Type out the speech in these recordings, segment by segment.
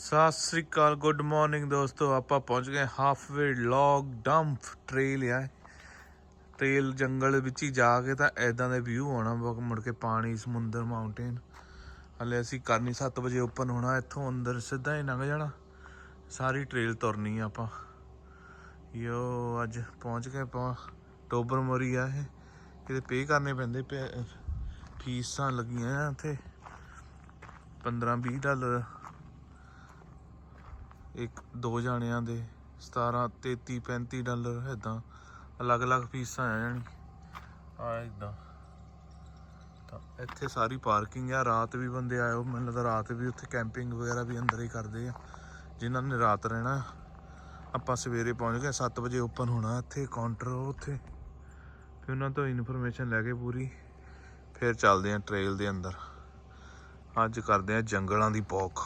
ਸਤਿ ਸ੍ਰੀ ਅਕਾਲ good morning ਦੋਸਤੋ ਆਪਾਂ ਪਹੁੰਚ ਗਏ ਹਾਫਵੇ ਲੌਗ ਡੰਪ ਟ੍ਰੇਲ ਆ ਟ੍ਰੇਲ ਜੰਗਲ ਵਿੱਚ ਹੀ ਜਾ ਕੇ ਤਾਂ ਐਦਾਂ ਦੇ ਵਿਊ ਆਉਣਾ ਵਾ, ਮੁੜ ਕੇ ਪਾਣੀ ਸਮੁੰਦਰ ਮਾਊਂਟੇਨ ਹਲੇ ਅਸੀਂ ਕਰਨੀ 7 ਵਜੇ ਓਪਨ ਹੋਣਾ ਇੱਥੋਂ ਅੰਦਰ ਸਿੱਧਾ ਹੀ ਲੰਘ ਜਾਣਾ। ਸਾਰੀ ਟ੍ਰੇਲ ਤੁਰਨੀ ਆਪਾਂ। ਯੋ ਅੱਜ ਪਹੁੰਚ ਗਏ ਆਪਾਂ ਟੋਬਰ ਮੋਰੀ ਆ ਇਹ। ਕਿਤੇ ਪੇ ਕਰਨੇ ਪੈਂਦੇ ਪੈ- ਫੀਸਾਂ ਲੱਗੀਆਂ ਆ ਇੱਥੇ। 15 20 ਡਾਲਰ। ਇੱਕ, ਦੋ ਜਾਣਿਆਂ ਦੇ 17 33 35 ਡਾਲਰ ਇਦਾਂ ਅਲੱਗ-ਅਲੱਗ ਫੀਸਾਂ ਆ ਜਾਣੀ। ਆ ਇਦਾਂ ਤਾਂ ਇੱਥੇ ਸਾਰੀ ਪਾਰਕਿੰਗ ਆ, ਰਾਤ ਵੀ ਬੰਦੇ ਆਏ ਹੋ, ਮੈਨੂੰ ਲੱਗਦਾ ਰਾਤ ਵੀ ਉੱਥੇ ਕੈਂਪਿੰਗ ਵਗੈਰਾ ਵੀ ਅੰਦਰ ਹੀ ਕਰਦੇ ਆ, ਜਿਨ੍ਹਾਂ ਨੇ ਰਾਤ ਰਹਿਣਾ। ਆਪਾਂ ਸਵੇਰੇ ਪਹੁੰਚ ਗਏ 7 ਵਜੇ ਓਪਨ ਹੋਣਾ ਇੱਥੇ, ਕਾਊਂਟਰ ਉੱਥੇ। ਫਿਰ ਉਹਨਾਂ ਤੋਂ ਇਨਫੋਰਮੇਸ਼ਨ ਲੈ ਕੇ ਪੂਰੀ, ਫਿਰ ਚੱਲਦੇ ਆ ਟ੍ਰੇਲ ਦੇ ਅੰਦਰ। ਅੱਜ ਕਰਦੇ ਆ ਜੰਗਲਾਂ ਦੀ ਪੌਕ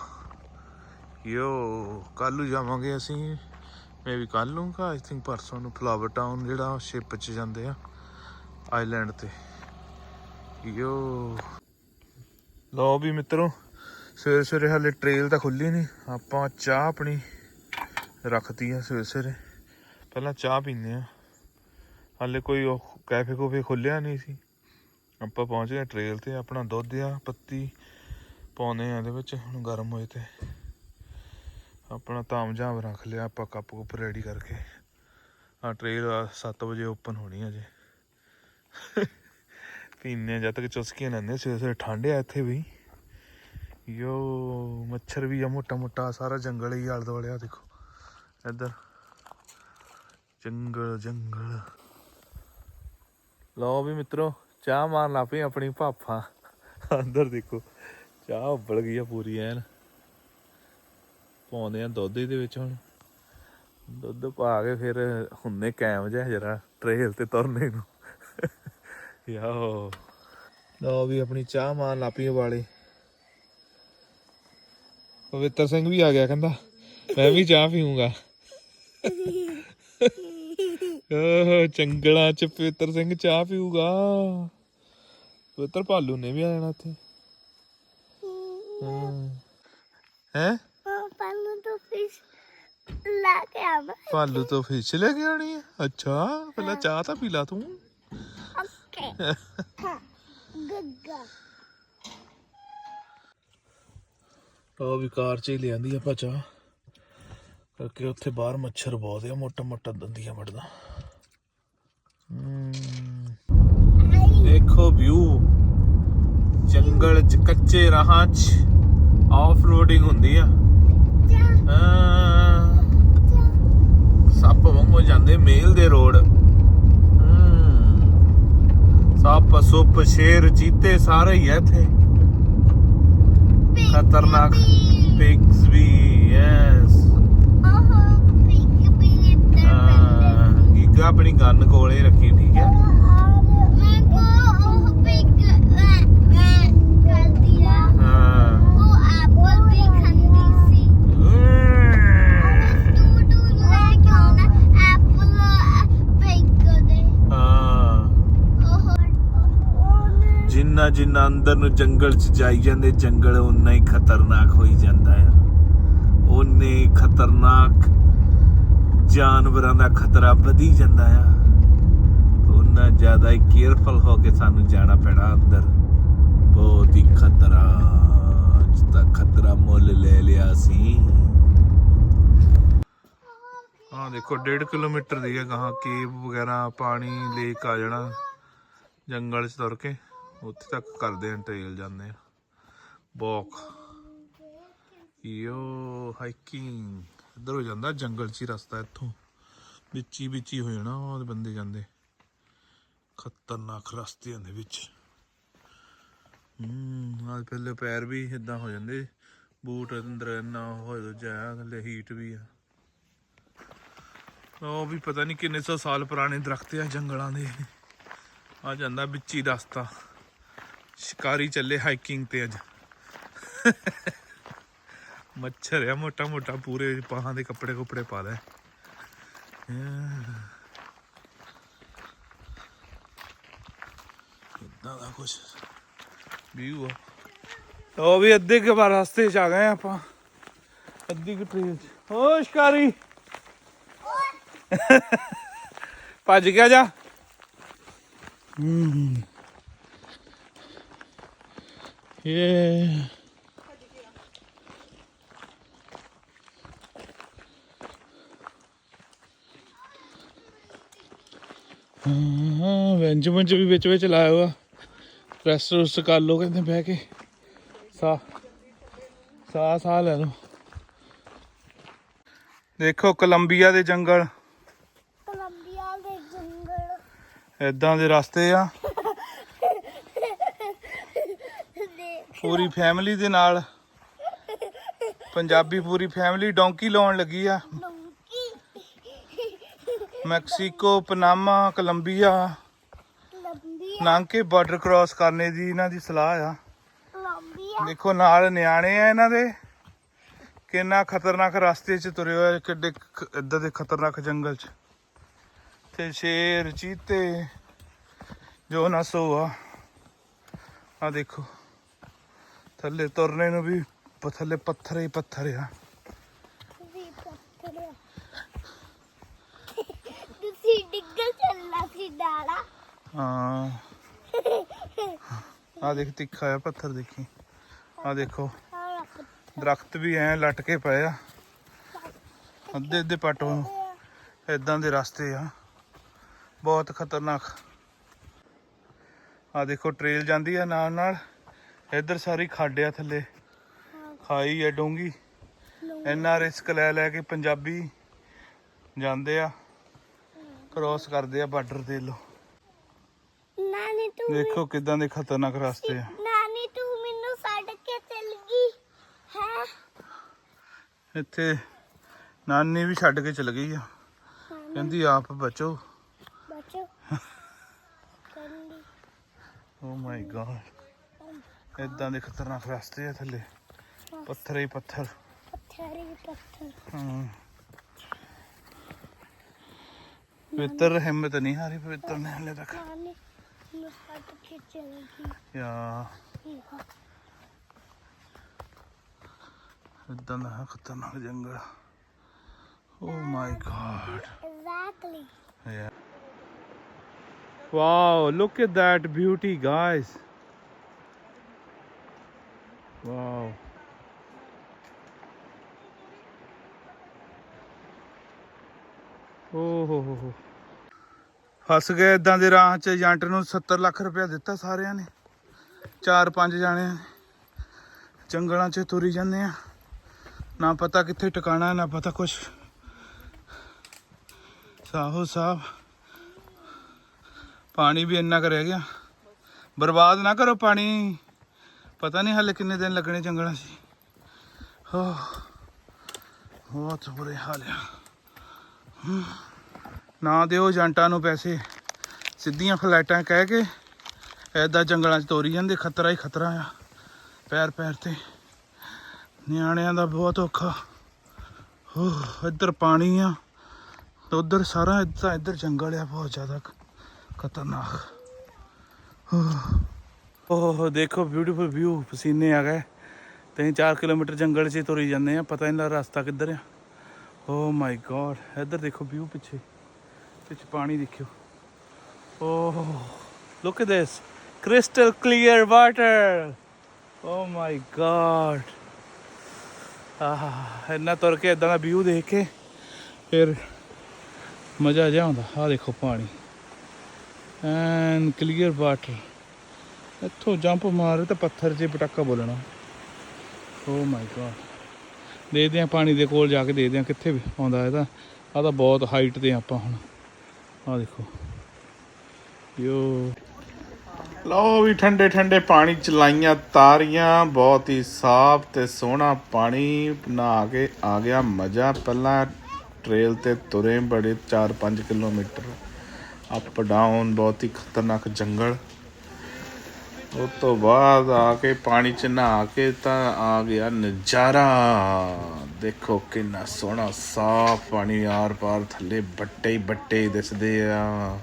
ਯੋ ਕੱਲ ਨੂੰ ਜਾਵਾਂਗੇ ਅਸੀਂ। ਮੈਂ ਵੀ ਕੱਲ ਨੂੰ ਕਾ ਆਈ ਥਿੰਕ ਪਰਸੋਂ ਨੂੰ ਫਲਾਵਰ ਟਾਊਨ ਜਿਹੜਾ ਸ਼ਿਪ 'ਚ ਜਾਂਦੇ ਆ ਆਈਲੈਂਡ ਤੇ। ਯੋ। ਲੋ ਵੀ ਮਿੱਤਰੋ, ਸਵੇਰੇ ਸਵੇਰੇ ਹਾਲੇ ਟ੍ਰੇਲ ਤਾਂ ਖੁੱਲੀ ਨਹੀਂ ਆਪਾਂ ਚਾਹ ਆਪਣੀ ਰੱਖਤੀ ਆ ਸਵੇਰੇ ਸਵੇਰੇ। ਪਹਿਲਾਂ ਚਾਹ ਪੀਂਦੇ ਆ। ਹਾਲੇ ਕੋਈ ਉਹ ਕੈਫੇ ਕੋਫੇ ਖੁੱਲਿਆ ਨਹੀਂ ਸੀ। ਆਪਾਂ ਪਹੁੰਚ ਗਏ ਟ੍ਰੇਲ ਤੇ, ਆਪਣਾ ਦੁੱਧ ਆ, ਪੱਤੀ ਪਾਉਨੇ ਆ ਇਹਦੇ ਵਿੱਚ, ਹੁਣ ਗਰਮ ਹੋਏ ਤੇ। ਆਪਣਾ ਤਾਮਝਾਮ ਰੱਖ ਲਿਆ ਆਪਾਂ ਕੱਪ ਕੁੱਪ ਰੈਡੀ ਕਰਕੇ। ਆ ਟ੍ਰੇਲ 7 ਵਜੇ ਓਪਨ ਹੋਣੀ ਹੈ ਜੇ ਪੀਨੇ ਜਦ ਤੱਕ ਚੁਸਕੀਆਂ ਲੈਂਦੇ ਸਵੇਰੇ ਸਵੇਰੇ ਠੰਡ ਆ ਇੱਥੇ ਵੀ। ਯੋ, ਮੱਛਰ ਵੀ ਆ ਮੋਟਾ ਮੋਟਾ, ਸਾਰਾ ਜੰਗਲ ਹੀ ਆਲੇ ਦੁਆਲੇ ਆ, ਦੇਖੋ। ਇੱਧਰ। ਜੰਗਲ ਜੰਗਲ। ਲਓ ਵੀ ਮਿੱਤਰੋ, ਚਾਹ ਮਾਰਨ ਲੱਗ ਪਈ ਆਪਣੀ ਭਾਫਾ ਅੰਦਰ ਦੇਖੋ, ਚਾਹ ਉਬਲ ਗਈ ਆ ਪੂਰੀ ਐਨ। ਪਾਉਂਦੇ ਆ ਦੁੱਧ ਇਹਦੇ ਵਿੱਚ ਹੁਣ। ਦੁੱਧ ਪਾ ਕੇ ਫਿਰ ਹੁੰਨੇ ਕੈਮ ਜਿਹਾ ਜਰਾ ਟ੍ਰੇਲ ਤੇ ਤੁਰਨੇ ਨੂੰ। ਯਾਓ ਲਓ ਵੀ ਆਪਣੀ ਚਾਹ ਮਾਰ ਲੱਗ ਵਾਲੇ ਪਵਿੱਤਰ ਸਿੰਘ ਵੀ ਆ ਗਿਆ ਕਹਿੰਦਾ, ਮੈਂ ਵੀ ਚਾਹ ਪੀਊਂਗਾ। ਓਹ ਚੰਗਲਾਂ ਚ ਪਵਿੱਤਰ ਸਿੰਘ ਚਾਹ ਪੀਊਗਾ। ਪਵਿੱਤਰ ਭਾਲੂ ਨੇ ਵੀ ਆ ਜਾਣਾ ਇੱਥੇ ਹੈ। ਪਾਪਾ ਫਿਸ਼ ਲਾ ਕੇ ਆਵਾ। ਭਾਲੂ ਤੋਂ ਫਿਸ਼ ਲੈ ਕੇ ਆਣੀ ਹੈ? ਅੱਛਾ ਪਹਿਲਾਂ ਚਾਹ ਤਾਂ ਪੀ ਲਾ ਤੂੰ। ਓਕੇ ਗੱਗਾ। ਉਹ ਵੀ ਕਾਰ ਚ ਹੀ ਲਿਆਂਦੀ ਆਪਾਂ ਚਾਹ ਕਰਕੇ ਉੱਥੇ ਬਾਹਰ ਮੱਛਰ ਬਹੁਤ ਆ ਮੋਟਾ ਮੋਟਾ ਦੰਦੀਆਂ ਹਮ। ਦੇਖੋ ਵਿਊ ਜੰਗਲ ਚ ਕੱਚੇ ਰਾਹਾਂ ਚ। ਆਫ ਰੋਡਿੰਗ ਹੁੰਦੀ ਆ। ਸੱਪ ਵਾਂਗੂ ਜਾਂਦੇ ਮੇਲ ਦੇ ਰੋਡ। ਸੱਪ ਸੁੱਪ ਸ਼ੇਰ ਚੀਤੇ ਸਾਰੇ ਹੀ ਇੱਥੇ। ਖਤਰਨਾਕ ਪਿਗਸ ਵੀ ਯੈਸ ਉਹ ਪਿਕ ਵੀ ਇੱਧਰ ਗਿੱਗਾ ਆਪਣੀ ਗਨ ਕੋਲੇ ਰੱਖੀ ਠੀਕ ਹੈ ਮੈਂ ਕੋ ਉਹ ਪਿਕ ਕਰਦੀ ਆ ਹਾਂ ਉਹ ਐਪਲ ਵੀ ਖੰਦੀ ਸੀ ਤੂੰ ਤੂੰ ਲੈ ਕੇ ਆਉਣਾ ਐਪਲ ਪਿਕ ਦੇ ਹਾਂ ਉਹ ਜਿੰਨਾ ਜਿੰਨਾ ਅੰਦਰ ਨੂੰ ਜੰਗਲ ਚ ਜਾਈ ਜਾਂਦੇ, ਜੰਗਲ ਉਨਾ ਹੀ ਖਤਰਨਾਕ ਹੋਈ ਜਾਂਦਾ ਹੈ ਉਨੇ ਖਤਰਨਾਕ ਜਾਨਵਰਾਂ ਦਾ ਖਤਰਾ ਵਧੀ ਜਾਂਦਾ ਆ ਉਨਾ ਜ਼ਿਆਦਾ ਹੀ ਕੇਅਰਫੁਲ ਹੋ ਕੇ ਸਾਨੂੰ ਜਾਣਾ ਪੈਣਾ ਅੰਦਰ। ਬਹੁਤ ਹੀ ਖਤਰਾ ਅੱਜ ਖਤਰਾ ਮੁੱਲ ਲੈ ਲਿਆ ਸੀ। ਹਾਂ ਦੇਖੋ 1.5 ਕਿਲੋਮੀਟਰ ਦੀ ਹੈ ਗਾਹਾਂ, ਕੇਵ ਵਗੈਰਾ, ਪਾਣੀ, ਲੇਕ ਆ ਜਾਣਾ। ਜੰਗਲ ਚ ਤੁਰ ਕੇ। ਉੱਥੇ ਤੱਕ ਕਰਦੇ ਆ ਟ੍ਰੇਲ ਜਾਂਦੇ ਆ ਵਾਕ ਯੋ ਹਾਈਕਿੰਗ। ਇੱਧਰ ਹੋ ਜਾਂਦਾ, ਜੰਗਲ ਚ ਹੀ ਰਸਤਾ ਇੱਥੋਂ। ਵਿੱਚ ਹੀ ਵਿੱਚ ਹੀ ਹੋ ਜਾਣਾ, ਉਹ ਬੰਦੇ ਜਾਂਦੇ। ਖਤਰਨਾਕ ਰਸਤਿਆਂ ਦੇ ਵਿੱਚ। ਹੂੰ ਆ ਪਹਿਲੇ ਪੈਰ ਵੀ ਇਦਾਂ ਹੋ ਜਾਂਦੇ। ਬੂਟ ਅੰਦਰ ਇੰਨਾ ਹੋ ਜਾਇਆ ਥੱਲੇ ਹੀਟ ਵੀ ਆ। ਉਹ ਵੀ ਪਤਾ ਨਹੀਂ ਕਿੰਨੇ ਸੌ ਸਾਲ ਪੁਰਾਣੇ ਦਰਖਤ ਆ ਜੰਗਲਾਂ ਦੇ। ਆ ਜਾਂਦਾ ਵਿੱਚ ਰਸਤਾ। ਸ਼ਿਕਾਰੀ ਚੱਲੇ ਹਾਈਕਿੰਗ ਤੇ ਅੱਜ। ਮੱਛਰ ਆ, ਮੋਟਾ ਮੋਟਾ, ਪੂਰੇ ਪਾਹਾਂ ਦੇ ਕੱਪੜੇ ਕੁਪੜੇ ਪਾ ਲੈ। ਇਦਾਂ ਦਾ ਕੁਛ ਵਿਊ ਆ। ਉਹ ਵੀ ਅੱਧੇ ਕੇ ਬਾਰ ਰਸਤੇ ਚ ਆ ਗਏ ਆਪਾਂ। ਅੱਧੀ ਕੁ ਟ੍ਰੇਲ ਚ। ਓ ਸ਼ਿਕਾਰੀ! ਭੱਜ ਗਿਆ ਜਾ। ਹੂੰ। ਇਹ ਹਾਂ ਵੈਂਜ ਵੰਜ ਵੀ ਵਿੱਚ ਵਿੱਚ ਲਾਇਆ ਹੋਆ ਰੈਸਟ ਰੁਸਟ ਕਰ ਲੋ ਕਹਿੰਦੇ ਬਹਿ ਕੇ ਸਾ ਸਾ ਸਾ ਲੈ ਲਓ ਦੇਖੋ ਕੋਲੰਬੀਆ ਦੇ ਜੰਗਲ। ਕੋਲੰਬੀਆ ਦੇ ਜੰਗਲ। ਇਦਾਂ ਦੇ ਰਸਤੇ ਆ ਦੇ ਪੂਰੀ ਫੈਮਿਲੀ ਦੇ ਨਾਲ। ਪੰਜਾਬੀ ਪੂਰੀ ਫੈਮਿਲੀ ਡੌਂਕੀ ਲਾਉਣ ਲੱਗੀ ਆ। Mexico Panama Colombia. ਕੋਲੰਬੀਆ। ਲੰਘ ਕੇ ਬਾਰਡਰ ਕ੍ਰਾਸ ਕਰਨੇ ਦੀ ਇਹਨਾਂ ਦੀ ਸਲਾਹ ਆ। ਦੇਖੋ ਨਾਲ ਨਿਆਣੇ ਆ ਇਹਨਾਂ ਦੇ। ਕਿੰਨਾ ਖਤਰਨਾਕ ਰਸਤੇ 'ਚ ਤੁਰੇ ਹੋਏ ਕਿੱਡੇ ਏਦਾਂ ਦੇ ਖਤਰਨਾਕ ਜੰਗਲ 'ਚ। ਤੇ ਸ਼ੇਰ ਚੀਤੇ ਜੋ ਨਾ ਸੋ ਆ ਆ ਦੇਖੋ। ਥੱਲੇ ਤੁਰਨੇ ਨੂੰ ਵੀ ਥੱਲੇ ਪੱਥਰ ਹੀ ਪੱਥਰ ਆ। ਵੀ ਪੱਥਰ ਤੁਸੀਂ ਡਿੱਗਲ ਚੱਲਣਾ ਸੀ ਡਾਲਾ ਹਾਂ। ਆ ਦੇਖ ਤਿੱਖਾ ਆ ਪੱਥਰ ਦੇਖੀ। ਆ ਦੇਖੋ। ਦਰਖਤ ਵੀ ਐ ਲਟ ਕੇ ਪਏ ਆ। ਅੱਧੇ ਅੱਧੇ ਪੱਟ ਇਦਾਂ ਦੇ ਰਸਤੇ ਆ। ਬਹੁਤ ਖਤਰਨਾਕ। ਆ ਦੇਖੋ ਟ੍ਰੇਲ ਜਾਂਦੀ ਆ ਨਾਲ ਨਾਲ ਇੱਧਰ ਸਾਰੀ ਖੱਡ ਆ ਥੱਲੇ। ਖਾਈ ਆ ਡੂੰਗੀ। ਇੰਨਾ ਰਿਸਕ ਲੈ ਲੈ ਕੇ ਪੰਜਾਬੀ ਜਾਂਦੇ ਆ। ਕ੍ਰੋਸ ਕਰਦੇ ਆ ਬਾਰਡਰ ਦੇ ਲੋ। ਨਾਨੀ ਤੂੰ ਦੇਖੋ ਕਿਦਾਂ ਦੇ ਖਤਰਨਾਕ ਰਸਤੇ ਆ। ਨਾਨੀ ਤੂੰ ਮੈਨੂੰ ਛੱਡ ਕੇ ਚਲ ਗਈ ਹੈ? ਇੱਥੇ ਨਾਨੀ ਵੀ ਛੱਡ ਕੇ ਚਲ ਗਈ ਆ। ਕਹਿੰਦੀ ਆਪ ਬਚੋ। ਬੱਚੋ। ਕੰਦੀ ਓ ਮਾਈ ਗॉड ਇਦਾਂ ਦੇ ਖਤਰਨਾਕ ਰਸਤੇ ਆ ਥੱਲੇ। ਪੱਥਰ ਹੀ ਪੱਥਰ। ਪੱਥਰ ਹੀ ਪੱਥਰ। ਹਾਂ। ਪਵਿੱਤਰ ਹਿੰਮਤ ਨਹੀਂ ਹਾਰੀ ਪਵਿੱਤਰ ਨੇ ਹਲੇ ਤੱਕ। ਯਾ। ਇਦਾਂ ਦਾ ਖਤਰਨਾਕ ਜੰਗਲ। ਓ my god exactly Yeah. Wow, look at that beauty, guys. Wow. ਓ ਹੋ ਹੋ ਫਸ ਗਏ ਇਦਾਂ ਦੇ ਰਾਹ 'ਚ, ਏਜੰਟ ਨੂੰ 70 ਲੱਖ ਰੁਪਇਆ ਦਿੱਤਾ ਸਾਰਿਆਂ ਨੇ। ਚਾਰ ਪੰਜ ਜਾਣਿਆਂ ਜੰਗਲਾਂ 'ਚ ਤੁਰੀ ਜਾਂਦੇ ਆ। ਨਾ ਪਤਾ ਕਿੱਥੇ ਟਿਕਾਣਾ, ਨਾ ਪਤਾ ਕੁਛ। ਸਾਹੋ ਸਾਹਿਬ, ਪਾਣੀ ਵੀ ਇੰਨਾ ਕੁ ਰਹਿ ਗਿਆ। ਬਰਬਾਦ ਨਾ ਕਰੋ ਪਾਣੀ। ਪਤਾ ਨਹੀਂ ਹਲੇ ਕਿੰਨੇ ਦਿਨ ਲੱਗਣੇ ਜੰਗਲਾਂ 'ਚ। ਹੋ ਬਹੁਤ ਬੁਰੇ ਹਾਲ ਆ। ਨਾ ਦਿਓ ਏਜੰਟਾਂ ਨੂੰ ਪੈਸੇ। ਸਿੱਧੀਆਂ ਫਲੈਟਾਂ ਕਹਿ ਕੇ ਐਦਾਂ ਜੰਗਲਾਂ 'ਚ ਤੋਰੀ ਜਾਂਦੇ, ਖਤਰਾ ਹੀ ਖਤਰਾ ਆ, ਪੈਰ ਪੈਰ ਤੇ। ਨਿਆਣਿਆਂ ਦਾ ਬਹੁਤ ਔਖਾ। ਹੋ ਇੱਧਰ ਪਾਣੀ ਆ, ਤੇ ਉਧਰ ਸਾਰਾ ਇੱਧਰ ਇੱਧਰ ਜੰਗਲ ਆ, ਬਹੁਤ ਜ਼ਿਆਦਾ ਖ਼ਤਰਨਾਕ। ਹੋ ਓਹ ਦੇਖੋ ਬਿਊਟੀਫੁਲ ਵਿਊ ਪਸੀਨੇ ਆ ਗਏ। ਤਿੰਨ 4 ਕਿਲੋਮੀਟਰ ਜੰਗਲ 'ਚ ਤੁਰੀ ਜਾਂਦੇ ਆ ਪਤਾ ਨਹੀਂ ਲੱਗਦਾ ਰਸਤਾ ਕਿੱਧਰ ਆ। ਓ ਮਾਈ ਗॉड ਇੱਧਰ ਦੇਖੋ ਵਿਊ ਪਿੱਛੇ ਪਿੱਛੇ ਪਾਣੀ ਦੇਖਿਓ। ਓਹ look at this crystal clear water oh my god ਆਹ, ਇੰਨਾ ਤੁਰ ਕੇ ਇਦਾਂ ਦਾ ਵਿਊ ਦੇਖ ਕੇ ਫਿਰ ਮਜ਼ਾ ਜਿਹਾ ਆਉਂਦਾ। ਆ ਦੇਖੋ ਪਾਣੀ। ਐਂਡ ਕਲੀਅਰ ਵਾਟਰ ਇੱਥੋਂ ਜੰਪ ਮਾਰ ਤਾਂ ਪੱਥਰ 'ਚ ਪਟਾਕਾ ਬੋਲਣਾ। ਓ ਮਾਈ ਗॉड ਦੇਖਦੇ ਆ ਪਾਣੀ ਦੇ ਕੋਲ ਜਾ ਕੇ ਦੇਖਦੇ ਆ ਕਿੱਥੇ ਵੀ ਆਉਂਦਾ ਇਹਦਾ ਆ ਤਾਂ ਬਹੁਤ ਹਾਈਟ ਤੇ ਆਪਾਂ ਹੁਣ। ਆ ਦੇਖੋ। ਯੋ। ਲਓ ਵੀ ਠੰਡੇ ਠੰਡੇ ਪਾਣੀ ਚ ਲਾਈਆਂ ਤਾਰੀਆਂ, ਬਹੁਤ ਹੀ ਸਾਫ਼ ਤੇ ਸੋਹਣਾ ਪਾਣੀ ਨਹਾ ਕੇ ਆ ਗਿਆ ਮਜ਼ਾ। ਪਹਿਲਾਂ ਟ੍ਰੇਲ ਤੇ ਤੁਰੇ ਬੜੇ 4-5 ਕਿਲੋਮੀਟਰ। ਅਪ ਡਾਊਨ ਬਹੁਤ ਹੀ ਖਤਰਨਾਕ ਜੰਗਲ। ਉਸ ਤੋਂ ਬਾਅਦ ਆ ਕੇ ਪਾਣੀ ਚ ਨਹਾ ਕੇ ਤਾਂ ਆ ਗਿਆ ਨਜ਼ਾਰਾ। ਦੇਖੋ ਕਿੰਨਾ ਸੋਹਣਾ ਸਾਫ਼ ਪਾਣੀ ਆਰ ਪਾਰ ਥੱਲੇ ਬੱਟੇ ਹੀ ਬੱਟੇ ਦਿਸਦੇ ਆ।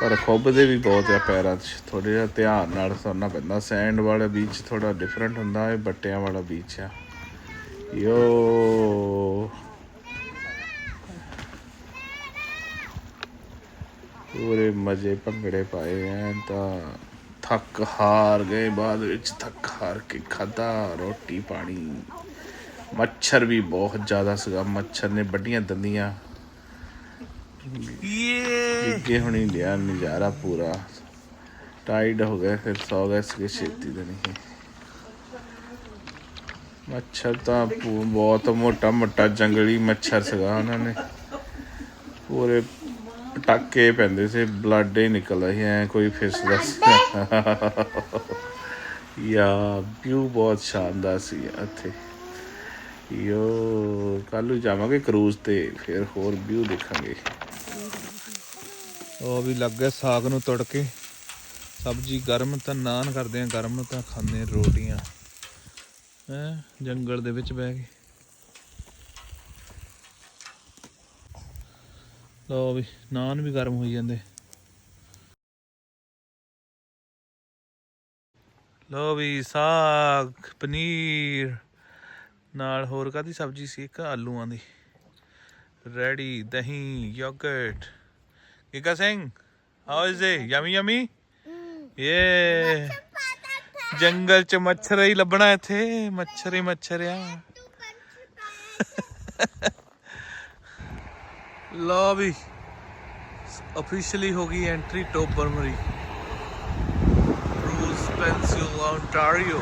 ਪਰ ਖੁੱਬਦੇ ਵੀ ਬਹੁਤ ਆ ਪੈਰਾਂ 'ਚ ਥੋੜਾ ਜਿਹਾ ਧਿਆਨ ਨਾਲ ਤੁਰਨਾ ਪੈਂਦਾ। ਸੈਂਡ ਵਾਲਾ ਬੀਚ ਥੋੜਾ ਡਿਫਰੈਂਟ ਹੁੰਦਾ ਹੈ ਬੱਟਿਆਂ ਵਾਲਾ ਬੀਚ ਆ। ਯੋ। ਪੂਰੇ ਮਜ਼ੇ ਭੰਗੜੇ ਪਾਏ ਐ ਤਾਂ। ਥੱਕ ਹਾਰ ਗਏ ਬਾਅਦ ਵਿੱਚ ਥੱਕ ਹਾਰ ਕੇ ਖਾਦਾ ਰੋਟੀ ਪਾਣੀ। ਮੱਛਰ ਵੀ ਬਹੁਤ ਜ਼ਿਆਦਾ ਸੀਗਾ। ਮੱਛਰ ਨੇ ਵੱਡੀਆਂ ਦੰਦੀਆਂ ਅੱਗੇ ਹੁਣੀ ਲਿਆ ਨਜ਼ਾਰਾ ਪੂਰਾ। ਟਾਈਡ ਹੋ ਗਏ ਫਿਰ ਸੌ ਗਏ ਸੀ ਛੇਤੀ ਦੇ ਨਹੀਂ। ਮੱਛਰ ਤਾਂ ਬਹੁਤ ਮੋਟਾ ਮੋਟਾ ਜੰਗਲੀ ਮੱਛਰ ਸੀਗਾ ਉਹਨਾਂ ਨੇ। ਪੂਰੇ ਪਟਾਕੇ ਪੈਂਦੇ ਸੀ ਬਲੱਡ ਹੀ ਨਿਕਲਦਾ ਸੀ, ਐ ਕੋਈ ਫਿਸਦਾ ਸੀ। ਯਾ ਵਿਊ ਬਹੁਤ ਸ਼ਾਨਦਾਰ ਸੀ ਇੱਥੇ। ਯੋ ਕੱਲ ਜਾਵਾਂਗੇ ਕਰੂਜ਼ ਤੇ, ਫਿਰ ਹੋਰ ਵਿਊ ਦੇਖਾਂਗੇ। ਉਹ ਵੀ ਲੱਗ ਗਿਆ ਸਾਗ ਨੂੰ ਤੜਕੇ। ਸਬਜੀ ਗਰਮ ਤਾਂ ਨਾਨ ਕਰਦੇ ਆ, ਗਰਮ ਨੂੰ ਤਾਂ ਖਾਂਦੇ ਰੋਟੀਆਂ। ਹੈ, ਜੰਗਲ ਦੇ ਵਿੱਚ ਬਹਿ ਕੇ। ਲੋ ਵੀ ਨਾਨ ਵੀ ਗਰਮ ਹੋਈ ਜਾਂਦੇ। ਲੋ ਵੀ ਸਾਗ ਪਨੀਰ ਨਾਲ ਹੋਰ ਕਾਦੀ ਸਬਜੀ ਸੀ? ਇੱਕ ਆਲੂਆਂ ਦੀ। ਰੈਡੀ ਦਹੀਂ yoghurt. Kika Singh, how is it? Yummy yummy? Yeah. ਜੰਗਲ ਚ ਮੱਛਰ ਹੀ ਲੱਭਣਾ ਇੱਥੇ। ਮੱਛਰ ਹੀ ਮੱਛਰ ਆ। ਲੋ ਵੀ ਅਫੀਸ਼ੀਅਲੀ ਹੋ ਗਈ ਐਂਟਰੀ ਟੋਬਰਮਰੀ ਰੂਸ ਪੈਂਸਿਲ ontario